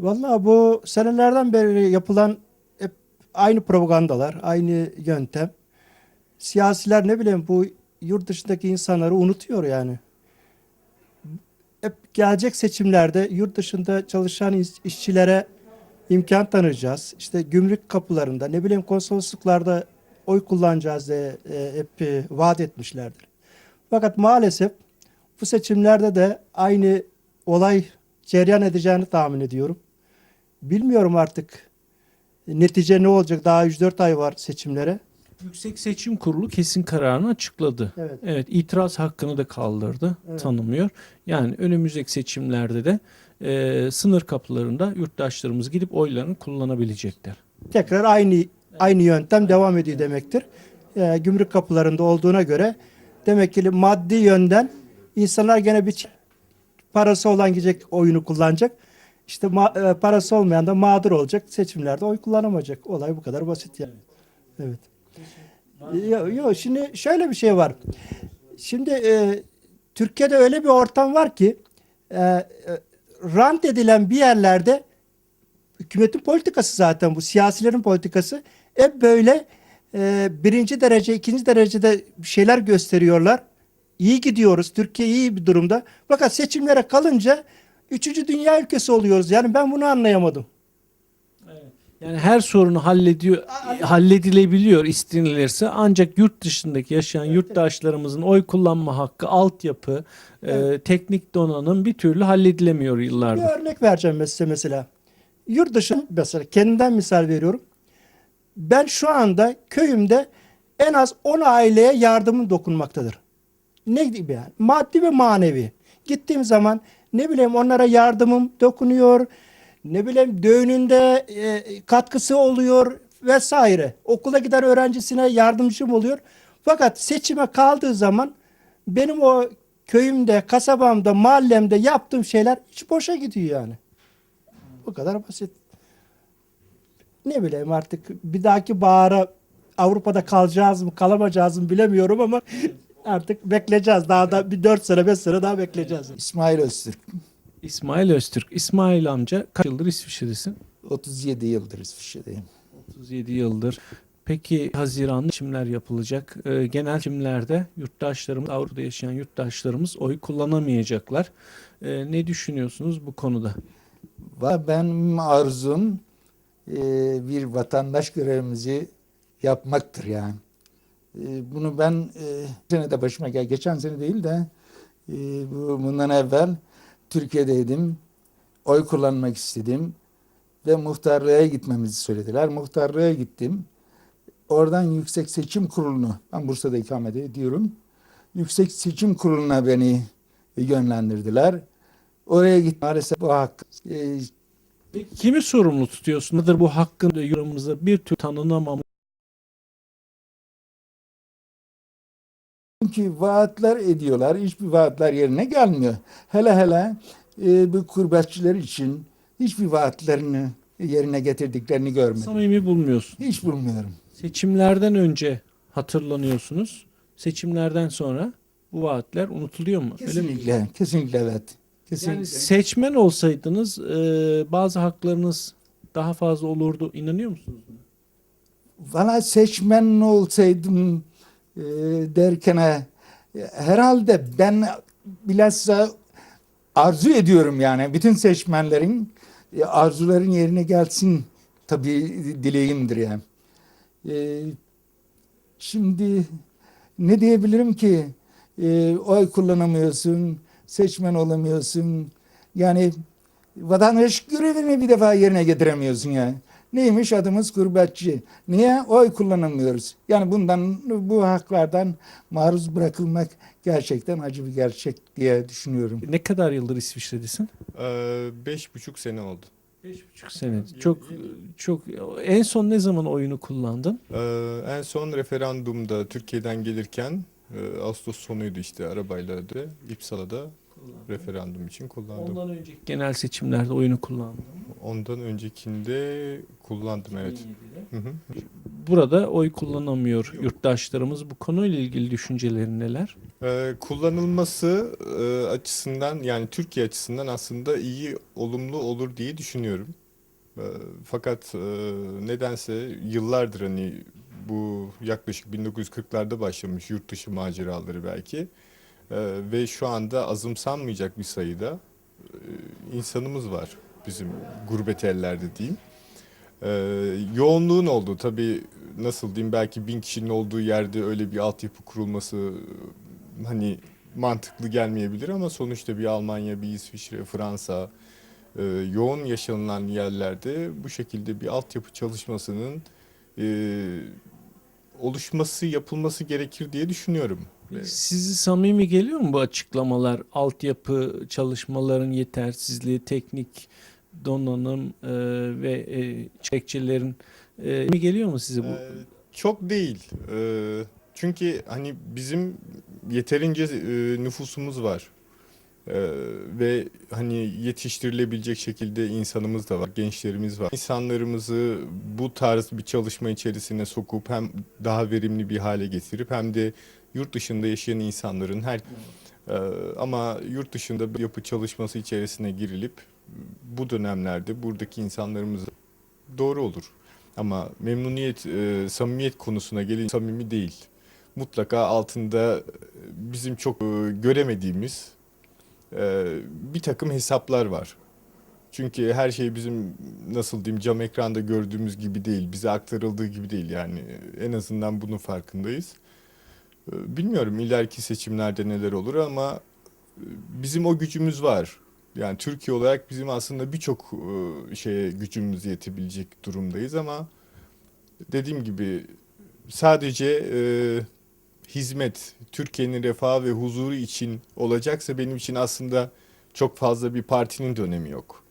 Vallahi bu senelerden beri yapılan hep aynı propagandalar, aynı yöntem. Siyasiler ne bileyim bu yurt dışındaki insanları unutuyor yani. Hep gelecek seçimlerde yurt dışında çalışan iş- işçilere imkan tanıyacağız. İşte gümrük kapılarında ne bileyim konsolosluklarda oy kullanacağız diye e, hep e, vaat etmişlerdir. Fakat maalesef bu seçimlerde de aynı olay cereyan edeceğini tahmin ediyorum. Bilmiyorum artık netice ne olacak. Daha 104 ay var seçimlere. Yüksek Seçim Kurulu kesin kararını açıkladı. Evet. Evet, itiraz hakkını da kaldırdı, Evet. tanımıyor. Yani önümüzdeki seçimlerde de e, sınır kapılarında yurttaşlarımız gidip oylarını kullanabilecekler. Tekrar aynı aynı yöntem devam ediyor demektir. Ee, gümrük kapılarında olduğuna göre demek ki maddi yönden insanlar gene bir parası olan gidecek oyunu kullanacak. İşte ma- e, parası olmayan da mağdur olacak. Seçimlerde oy kullanamayacak. Olay bu kadar basit yani. Evet. Yok yo, şimdi şöyle bir şey var. Şimdi e, Türkiye'de öyle bir ortam var ki e, e, rant edilen bir yerlerde hükümetin politikası zaten bu siyasilerin politikası hep böyle e, birinci derece ikinci derecede şeyler gösteriyorlar. İyi gidiyoruz. Türkiye iyi bir durumda. Fakat seçimlere kalınca üçüncü dünya ülkesi oluyoruz. Yani ben bunu anlayamadım. Yani her sorunu hallediyor, halledilebiliyor istenilirse ancak yurt dışındaki yaşayan yurttaşlarımızın oy kullanma hakkı, altyapı, e, teknik donanım bir türlü halledilemiyor Bir yıllardır. örnek vereceğim mesela mesela. Yurt dışı mesela kendimden misal veriyorum. Ben şu anda köyümde en az 10 aileye yardımım dokunmaktadır. Ne gibi yani? Maddi ve manevi. Gittiğim zaman ne bileyim onlara yardımım dokunuyor. Ne bileyim düğününde e, katkısı oluyor vesaire. Okula giden öğrencisine yardımcım oluyor. Fakat seçime kaldığı zaman benim o köyümde, kasabamda, mahallemde yaptığım şeyler hiç boşa gidiyor yani. Bu kadar basit. Ne bileyim artık bir dahaki bahara Avrupa'da kalacağız mı, kalamayacağız mı bilemiyorum ama artık bekleyeceğiz. Daha da bir 4 sene, 5 sene daha bekleyeceğiz. İsmail Öztürk. İsmail Öztürk. İsmail amca kaç yıldır İsviçre'desin? 37 yıldır İsviçre'deyim. 37 yıldır. Peki Haziran'da seçimler yapılacak. Ee, genel seçimlerde yurttaşlarımız, Avrupa'da yaşayan yurttaşlarımız oy kullanamayacaklar. Ee, ne düşünüyorsunuz bu konuda? Ben arzum e, bir vatandaş görevimizi yapmaktır yani. E, bunu ben e, sene de başıma gel, geçen sene değil de e, bu bundan evvel Türkiye'deydim. Oy kullanmak istedim ve muhtarlığa gitmemizi söylediler. Muhtarlığa gittim. Oradan Yüksek Seçim Kurulu'nu, ben Bursa'da ikamet ediyorum. Yüksek Seçim Kurulu'na beni yönlendirdiler. Oraya git maalesef bu hak e, kimi sorumlu tutuyorsun? Nedir bu hakkın yorumumuzda bir tür tanınamaması? Çünkü vaatler ediyorlar, hiçbir vaatler yerine gelmiyor. Hele hele e, bu gurbetçiler için hiçbir vaatlerini yerine getirdiklerini görmedim. Samimi bulmuyorsun. Hiç bulmuyorum. Seçimlerden önce hatırlanıyorsunuz. Seçimlerden sonra bu vaatler unutuluyor mu? Öyle mi? Kesinlikle, kesinlikle evet. Kesinlikle. Yani seçmen olsaydınız e, bazı haklarınız daha fazla olurdu. İnanıyor musunuz? buna? Valla seçmen olsaydım e, derken e, herhalde ben bilhassa arzu ediyorum yani bütün seçmenlerin e, arzuların yerine gelsin tabii dileğimdir yani. E, şimdi ne diyebilirim ki E, oy kullanamıyorsun, seçmen olamıyorsun. Yani vatandaş görevini bir defa yerine getiremiyorsun yani. Neymiş adımız gurbetçi. Niye? Oy kullanamıyoruz. Yani bundan bu haklardan maruz bırakılmak gerçekten acı bir gerçek diye düşünüyorum. Ne kadar yıldır İsviçre'desin? Ee, Beş buçuk sene oldu. Beş buçuk sene. Çok çok en son ne zaman oyunu kullandın? Ee, en son referandumda Türkiye'den gelirken e, Ağustos sonuydu işte arabayla da İpsala'da referandum için kullandım. Ondan önceki genel seçimlerde oyunu kullandın. Ondan öncekinde kullandım evet. 2007'de. Hı hı. burada oy kullanamıyor yurttaşlarımız. Bu konuyla ilgili düşünceleri neler? Ee, kullanılması e, açısından yani Türkiye açısından aslında iyi, olumlu olur diye düşünüyorum. Ee, fakat e, nedense yıllardır hani bu yaklaşık 1940'larda başlamış yurt dışı maceraları belki ve şu anda azımsanmayacak bir sayıda e, insanımız var bizim gurbet ellerde diyeyim. Ee, yoğunluğun olduğu tabii nasıl diyeyim belki bin kişinin olduğu yerde öyle bir altyapı kurulması e, hani mantıklı gelmeyebilir ama sonuçta bir Almanya, bir İsviçre, Fransa e, yoğun yaşanılan yerlerde bu şekilde bir altyapı çalışmasının e, oluşması, yapılması gerekir diye düşünüyorum. Sizi samimi geliyor mu bu açıklamalar? Altyapı çalışmaların yetersizliği, teknik donanım e, ve e, çekçelerin e, mi geliyor mu size bu? Ee, çok değil. Ee, çünkü hani bizim yeterince e, nüfusumuz var. Ee, ve hani yetiştirilebilecek şekilde insanımız da var, gençlerimiz var. İnsanlarımızı bu tarz bir çalışma içerisine sokup hem daha verimli bir hale getirip hem de yurt dışında yaşayan insanların her Ee, ama yurt dışında bir yapı çalışması içerisine girilip bu dönemlerde buradaki insanlarımız doğru olur. Ama memnuniyet, e, samimiyet konusuna gelin samimi değil. Mutlaka altında e, bizim çok e, göremediğimiz e, bir takım hesaplar var. Çünkü her şey bizim nasıl diyeyim cam ekranda gördüğümüz gibi değil, bize aktarıldığı gibi değil yani en azından bunun farkındayız. E, Bilmiyorum ileriki seçimlerde neler olur ama e, bizim o gücümüz var. Yani Türkiye olarak bizim aslında birçok e, şeye gücümüz yetebilecek durumdayız ama dediğim gibi sadece e, hizmet, Türkiye'nin refahı ve huzuru için olacaksa benim için aslında çok fazla bir partinin de önemi yok.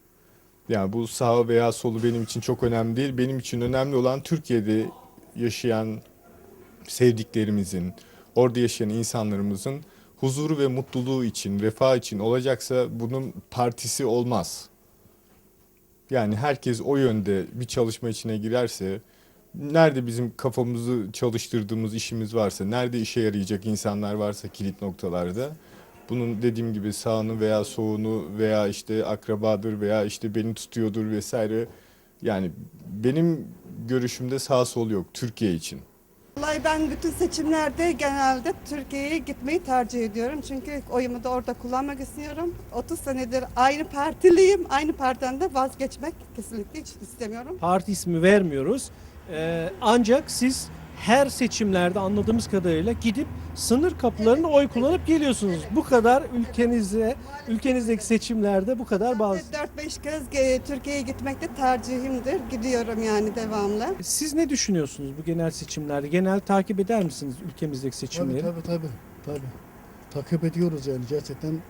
Yani bu sağ veya solu benim için çok önemli değil. Benim için önemli olan Türkiye'de yaşayan sevdiklerimizin, orada yaşayan insanlarımızın huzuru ve mutluluğu için, refah için olacaksa bunun partisi olmaz. Yani herkes o yönde bir çalışma içine girerse, nerede bizim kafamızı çalıştırdığımız işimiz varsa, nerede işe yarayacak insanlar varsa kilit noktalarda, bunun dediğim gibi sağını veya soğunu veya işte akrabadır veya işte beni tutuyordur vesaire. Yani benim görüşümde sağ sol yok Türkiye için. Vallahi ben bütün seçimlerde genelde Türkiye'ye gitmeyi tercih ediyorum. Çünkü oyumu da orada kullanmak istiyorum. 30 senedir aynı partiliyim. Aynı partiden de vazgeçmek kesinlikle hiç istemiyorum. Parti ismi vermiyoruz. Ee, ancak siz her seçimlerde anladığımız kadarıyla gidip sınır kapılarına oy kullanıp geliyorsunuz. Bu kadar ülkenize, ülkenizdeki seçimlerde bu kadar bazı. 4-5 kez e, Türkiye'ye gitmek de tercihimdir. Gidiyorum yani devamlı. Siz ne düşünüyorsunuz bu genel seçimlerde? Genel takip eder misiniz ülkemizdeki Tabii seçimleri? tabii tabii. tabii. Takip ediyoruz yani gerçekten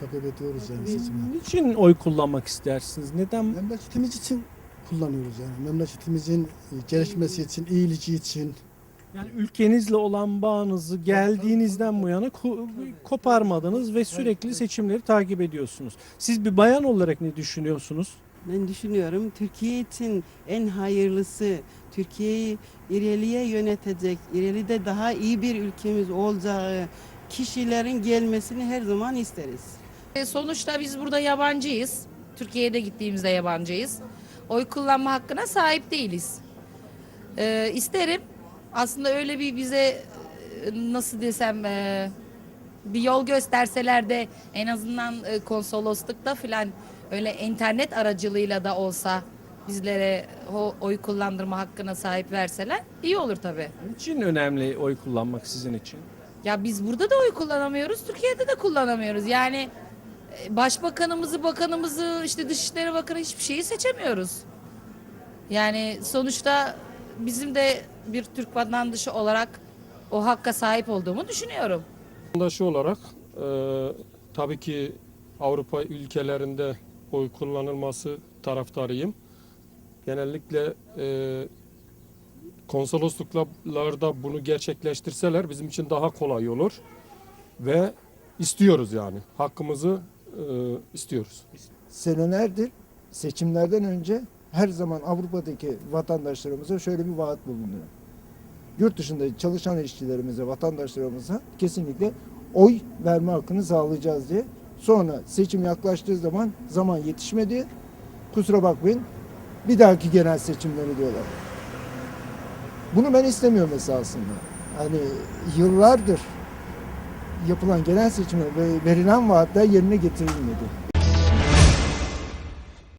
takip ediyoruz yani seçimi. Niçin oy kullanmak istersiniz? Neden? Memleketimiz için kullanıyoruz yani. Memleketimizin e, gelişmesi için, iyiliği için. Yani ülkenizle olan bağınızı geldiğinizden bu yana ko- koparmadınız ve sürekli seçimleri takip ediyorsunuz. Siz bir bayan olarak ne düşünüyorsunuz? Ben düşünüyorum Türkiye için en hayırlısı Türkiye'yi ileriye yönetecek, ileride daha iyi bir ülkemiz olacağı kişilerin gelmesini her zaman isteriz. E, Sonuçta biz burada yabancıyız. Türkiye'de gittiğimizde yabancıyız. Oy kullanma hakkına sahip değiliz. E, isterim aslında öyle bir bize e, nasıl desem e, bir yol gösterseler de en azından e, konsoloslukta falan öyle internet aracılığıyla da olsa bizlere o oy kullandırma hakkına sahip verseler iyi olur tabii. Niçin önemli oy kullanmak sizin için? Ya biz burada da oy kullanamıyoruz, Türkiye'de de kullanamıyoruz. Yani başbakanımızı, bakanımızı, işte Dışişleri Bakanı hiçbir şeyi seçemiyoruz. Yani sonuçta bizim de bir Türk vatandaşı olarak o hakka sahip olduğumu düşünüyorum. vatandaşı olarak e, tabii ki Avrupa ülkelerinde oy kullanılması taraftarıyım. Genellikle e, konsolosluklarda bunu gerçekleştirseler bizim için daha kolay olur ve istiyoruz yani hakkımızı e, istiyoruz. senelerdir seçimlerden önce her zaman Avrupa'daki vatandaşlarımıza şöyle bir vaat bulunuyor. Yurt dışında çalışan işçilerimize, vatandaşlarımıza kesinlikle oy verme hakkını sağlayacağız diye. Sonra seçim yaklaştığı zaman zaman yetişmedi. Kusura bakmayın. Bir dahaki genel seçimleri diyorlar. Bunu ben istemiyorum esasında. Hani yıllardır yapılan genel seçime ve verilen vaatler yerine getirilmedi.